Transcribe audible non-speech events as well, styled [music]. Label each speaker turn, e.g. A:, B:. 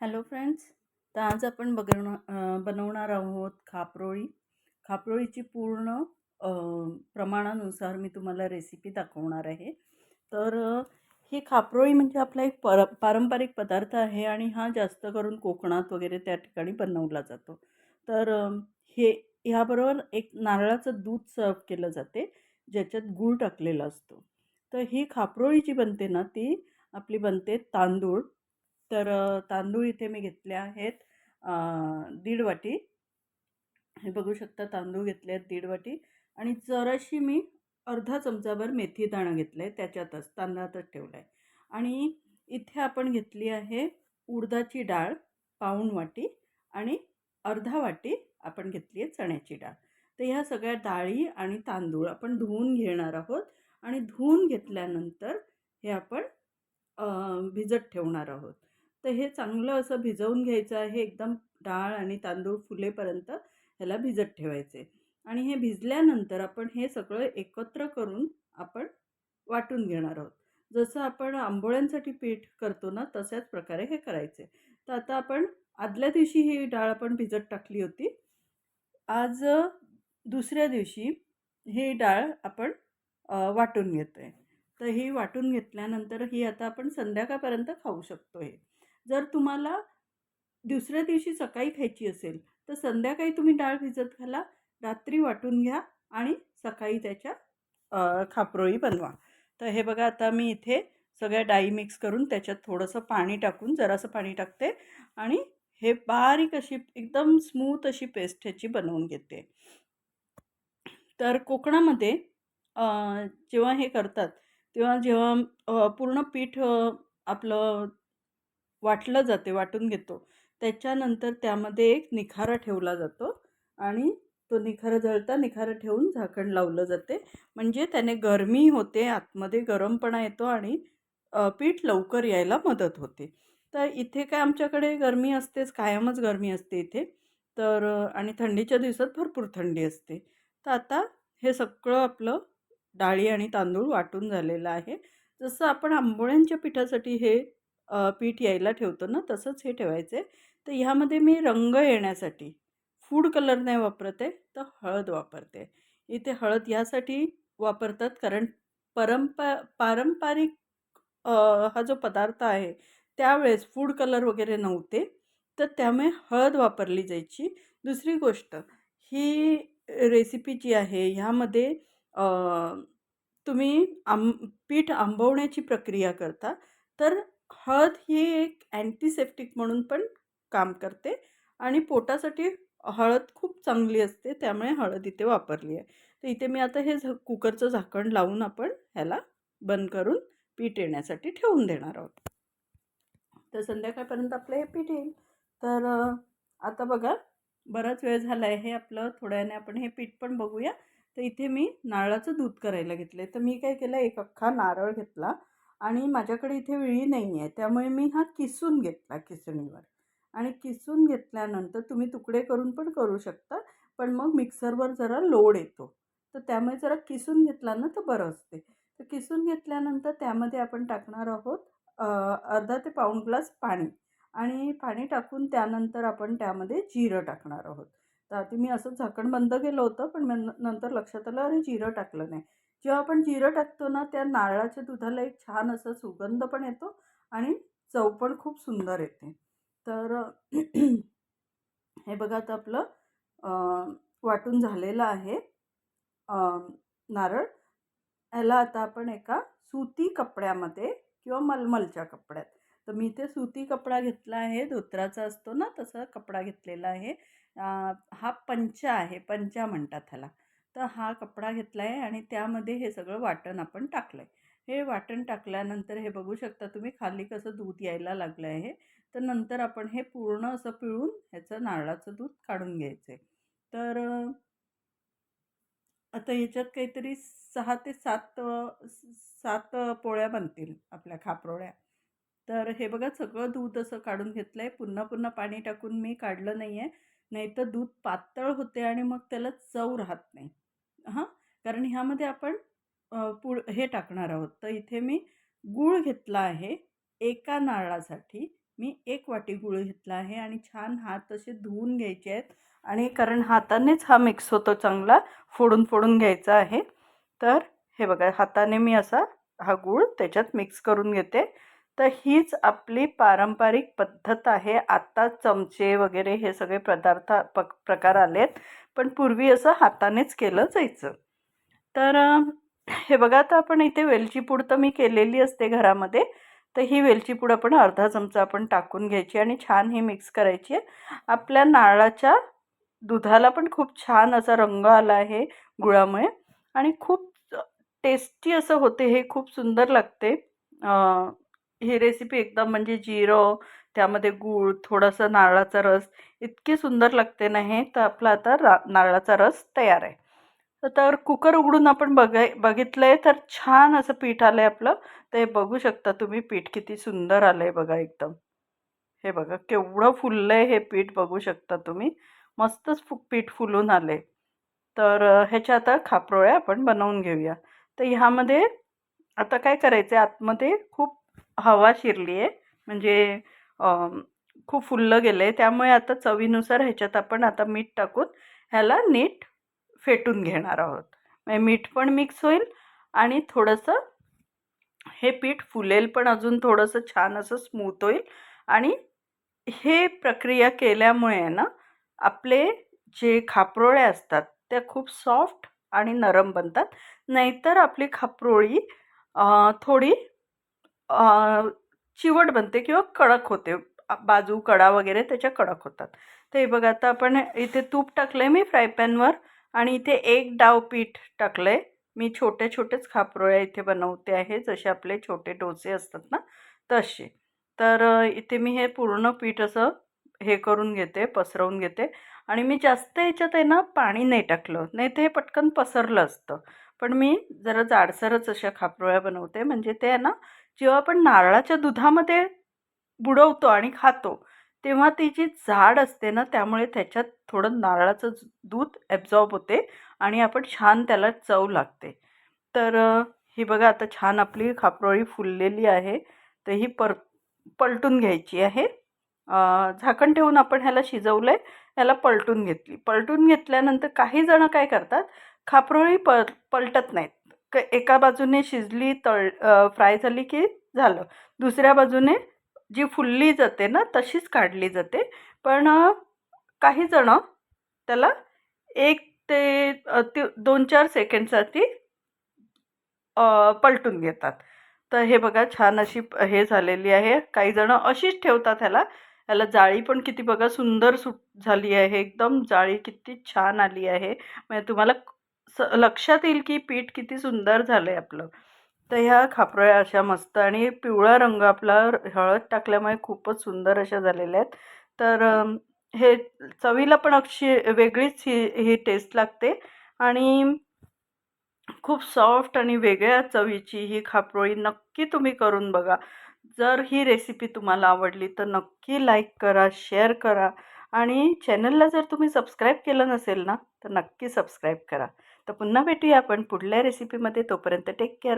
A: Hello friends तर आज आपण बघणार बनवणार आहोत खापरोळी. खापरोळीची पूर्ण प्रमाणानुसार मी तुम्हाला रेसिपी दाखवणार आहे. तर ही खापरोळी म्हणजे आपला एक पर पारंपरिक पदार्थ आहे आणि हा जास्त करून कोकणात वगैरे त्या ठिकाणी बनवला जातो. तर हे ह्याबरोबर एक नारळाचं दूध सर्व केलं जाते ज्याच्यात गूळ टाकलेला असतो. तर ही खापरोळी जी बनते ना ती आपली बनते तांदूळ. तर तांदूळ इथे मी घेतले आहेत दीड वाटी. हे बघू शकता तांदूळ घेतले आहेत दीड वाटी. आणि जराशी मी अर्धा चमचाभर मेथी दाणं घेतलं आहे त्याच्यातच तांदळातच ठेवलं आहे आणि इथे आपण घेतली आहे उडदाची डाळ पाऊण वाटी आणि अर्धा वाटी आपण घेतली आहे चण्याची डाळ. तर ह्या सगळ्या डाळी आणि तांदूळ आपण धुवून घेणार आहोत आणि धुवून घेतल्यानंतर हे आपण भिजत ठेवणार आहोत. तर हे चांगलं असं भिजवून घ्यायचं आहे एकदम डाळ आणि तांदूळ फुलेपर्यंत ह्याला भिजत ठेवायचे. आणि हे भिजल्यानंतर आपण हे सगळं एकत्र करून आपण वाटून घेणार आहोत. जसं आपण आंबोळ्यांसाठी पीठ करतो ना तशाच प्रकारे हे करायचे. तर आता आपण आदल्या दिवशी ही डाळ आपण भिजत टाकली होती. आज दुसऱ्या दिवशी ही डाळ आपण वाटून घेतो आहे तर ही वाटून घेतल्यानंतर ही आता आपण संध्याकाळपर्यंत खाऊ शकतो हे. जर तुम्हाला दुसऱ्या दिवशी सकाळी खायची असेल तर संध्याकाळी तुम्ही डाळ भिजत घाला रात्री वाटून घ्या आणि सकाळी त्याच्या खापरोळी बनवा. तर हे बघा आता मी इथे सगळ्या डाळी मिक्स करून त्याच्यात थोडंसं पाणी टाकून जरासं पाणी टाकते आणि हे बारीक अशी एकदम स्मूथ अशी पेस्ट ह्याची बनवून घेते. तर कोकणामध्ये जेव्हा हे करतात तेव्हा जेव्हा पूर्ण पीठ आपलं वाटलं जाते वाटून घेतो. त्याच्यानंतर त्यामध्ये एक निखारा ठेवला जातो आणि तो निखारा जळता निखारा ठेवून झाकण लावलं जाते. म्हणजे त्याने गरमी होते आतमध्ये गरमपणा येतो आणि पीठ लवकर यायला मदत होते. तर इथे काय आमच्याकडे गरमी असतेच कायमच गरमी असते इथे. तर आणि थंडीच्या दिवसात भरपूर थंडी असते. तर आता हे सगळं आपलं डाळी आणि तांदूळ वाटून झालेलं आहे. जसं आपण आंबोळ्यांच्या पिठासाठी हे पीठ यायला ठेवतो ना तसंच हे ठेवायचं. आहे तर ह्यामध्ये मी रंग येण्यासाठी फूड कलर नाही वापरत आहे तर हळद वापरते. इथे हळद यासाठी वापरतात कारण परंप पारंपरिक हा जो पदार्थ आहे त्यावेळेस फूड कलर वगैरे नव्हते तर त्यामुळे हळद वापरली जायची. दुसरी गोष्ट ही रेसिपी जी आहे ह्यामध्ये तुम्ही आंब पीठ आंबवण्याची प्रक्रिया करता तर हळद ही एक अँटीसेप्टिक म्हणून पण काम करते आणि पोटासाठी हळद खूप चांगली असते त्यामुळे हळद इथे वापरली आहे. तर इथे मी आता हे झ कुकरचं झाकण लावून आपण ह्याला बंद करून पीठ येण्यासाठी ठेवून देणार आहोत. तर संध्याकाळपर्यंत आपलं हे पीठ येईल. तर आता बघा बराच वेळ झाला आहे हे आपलं थोड्याने आपण हे पीठ पण बघूया. तर इथे मी नारळाचं दूध करायला घेतलं आहे तर मी काय केलं एक अख्खा नारळ घेतला. आणि माझ्याकडे इथे विळी नाही आहे त्यामुळे मी हा किसून घेतला किसणीवर आणि किसून घेतल्यानंतर तुम्ही तुकडे करून पण करू शकता पण मग मिक्सरवर जरा लोड येतो. तर त्यामुळे जरा किसून घेतला ना तर बरं असते. तर किसून घेतल्यानंतर त्यामध्ये आपण टाकणार आहोत अर्धा ते पाऊण ग्लास पाणी. आणि पाणी टाकून त्यानंतर आपण त्यामध्ये जिरं टाकणार आहोत. तर आधी मी असं झाकण बंद केलं होतं पण नंतर लक्षात आलं अरे जिरं टाकलं नाही. जेव्हा आपण जिरं टाकतो ना त्या नारळाच्या दुधाला एक छान असा सुगंध पण येतो आणि चव पण खूप सुंदर येते. तर [clears throat] हे बघा आता आपलं वाटून झालेलं आहे नारळ. ह्याला आता आपण एका सुती कपड्यामध्ये किंवा मलमलच्या कपड्यात. तर मी इथे सुती कपडा घेतला आहे धोत्राचा असतो ना तसा कपडा घेतलेला आहे. हा पंचा आहे पंचा म्हणतात ह्याला. तर हा कपडा घेतला आहे आणि त्यामध्ये हे सगळं वाटण आपण टाकलं आहे हे वाटण टाकल्यानंतर हे बघू शकता तुम्ही खाली कसं दूध यायला लागलं आहे तर नंतर आपण हे पूर्ण असं पिळून ह्याचं नारळाचं दूध काढून घ्यायचं आहे तर आता ह्याच्यात काहीतरी सहा ते सात सात पोळ्या बनतील आपल्या खापरोळ्या. तर हे बघा सगळं दूध असं काढून घेतलं आहे पुन्हा पुन्हा पाणी टाकून मी काढलं नाही आहे नाहीतर दूध पातळ होते आणि मग त्याला चव राहत नाही. हां? कारण ह्यामध्ये आपण पुढ हे टाकणार आहोत. तर इथे मी गूळ घेतला आहे एका नारळासाठी. मी एक वाटी गूळ घेतला आहे आणि छान हात असे धुवून घ्यायचे आहेत. आणि कारण हातानेच हा मिक्स होतो चांगला फोडून फोडून घ्यायचा आहे. तर हे बघा हाताने मी असा हा गूळ त्याच्यात मिक्स करून घेते. तर हीच आपली पारंपरिक पद्धत आहे. आत्ता चमचे वगैरे हे सगळे पदार्थ पक प्रकार आले आहेत पण पूर्वी असं हातानेच केलं जायचं. तर हे बघा आता आपण इथे वेलची पूड तर मी केलेली असते घरामध्ये. तर ही वेलची पूड आपण अर्धा चमचा आपण टाकून घ्यायची आणि छान ही मिक्स करायची. आहे आपल्या नारळाच्या दुधाला पण खूप छान असा रंग आला आहे गुळामुळे. आणि खूप टेस्टी असं होते हे खूप सुंदर लागते. ही रेसिपी एकदम म्हणजे जिरं त्यामध्ये गूळ थोडासा नारळाचा रस इतकी सुंदर लागते ना हे तर आपला आता रा नारळाचा रस तयार आहे. तर कुकर उघडून आपण बघाय बघितलं आहे तर छान असं पीठ आलं आहे आपलं. तर हे बघू शकता तुम्ही पीठ किती सुंदर आलं आहे बघा एकदम. हे बघा केवढं फुललं आहे हे पीठ बघू शकता तुम्ही. मस्तच फु पीठ फुलून आले तर ह्याच्या आता खापरोळ्या आपण बनवून घेऊया. तर ह्यामध्ये आता काय करायचं आहे आतमध्ये खूप हवा शिरली आहे. म्हणजे खूप फुललं गेलं आहे त्यामुळे आता चवीनुसार ह्याच्यात आपण आता मीठ टाकून ह्याला नीट फेटून घेणार आहोत. म्हणजे मीठ पण मिक्स होईल आणि थोडंसं हे पीठ फुलेल पण अजून थोडंसं छान असं स्मूथ होईल. आणि हे प्रक्रिया केल्यामुळे ना आपले जे खापरोळे असतात त्या खूप सॉफ्ट आणि नरम बनतात. नाहीतर आपली खापरोळी थोडी चिवट बनते किंवा कडक होते. बाजू कडा वगैरे त्याच्या कडक होतात. तर हे बघा आता आपण इथे तूप टाकलं आहे मी फ्राय पॅनवर आणि इथे एक डाव पीठ टाकलं आहे मी छोटे छोटेच खापरोळ्या इथे बनवते आहे. जसे आपले छोटे डोसे असतात ना तसे. तर इथे मी हे पूर्ण पीठ असं हे करून घेते पसरवून घेते. आणि मी जास्त याच्यात आहे ना पाणी नाही टाकलं. नाही ते हे पटकन पसरलं असतं. पण मी जरा जाडसरच अशा खापरोळ्या बनवते. म्हणजे ते आहे ना जेव्हा आपण नारळाच्या दुधामध्ये बुडवतो आणि खातो तेव्हा ती जी झाड असते ना त्यामुळे त्याच्यात थोडं नारळाचं दूध ॲब्झॉर्ब होते आणि आपण छान त्याला चव लागते. तर ही बघा आता छान आपली खापरोळी फुललेली आहे तर ही पर पलटून घ्यायची आहे. झाकण ठेवून आपण ह्याला शिजवलं आहे ह्याला पलटून घेतली. पलटून घेतल्यानंतर काही जणं काय करतात खापरोळी प पलटत नाहीत. क एका बाजूने शिजली तळ फ्राय झाली की झालं. दुसऱ्या बाजूने जी फुलली जाते ना तशीच काढली जाते. पण काही जणं त्याला एक ते दोन चार सेकंडसाठी पलटून घेतात. तर हे बघा छान अशी हे झालेली आहे. काही जणं अशीच ठेवतात ह्याला. ह्याला जाळी पण किती बघा सुंदर सुट झाली आहे. एकदम जाळी किती छान आली आहे. म्हणजे तुम्हाला स लक्षात येईल की पीठ किती सुंदर झालं आहे आपलं. तर ह्या खापरोळ्या अशा मस्त आणि पिवळा रंग आपला हळद टाकल्यामुळे खूपच सुंदर अशा झालेल्या आहेत. तर हे चवीला पण अक्षी वेगळीच ही ही टेस्ट लागते. आणि खूप सॉफ्ट आणि वेगळ्या चवीची ही खापरोळी नक्की तुम्ही करून बघा. जर ही रेसिपी तुम्हाला आवडली तर नक्की लाईक करा शेअर करा. आणि चॅनलला जर तुम्ही सबस्क्राईब केलं नसेल ना तर नक्की सबस्क्राईब करा. तर पुन्हा भेटूया आपण पुढल्या रेसिपीमध्ये तोपर्यंत टेक केअर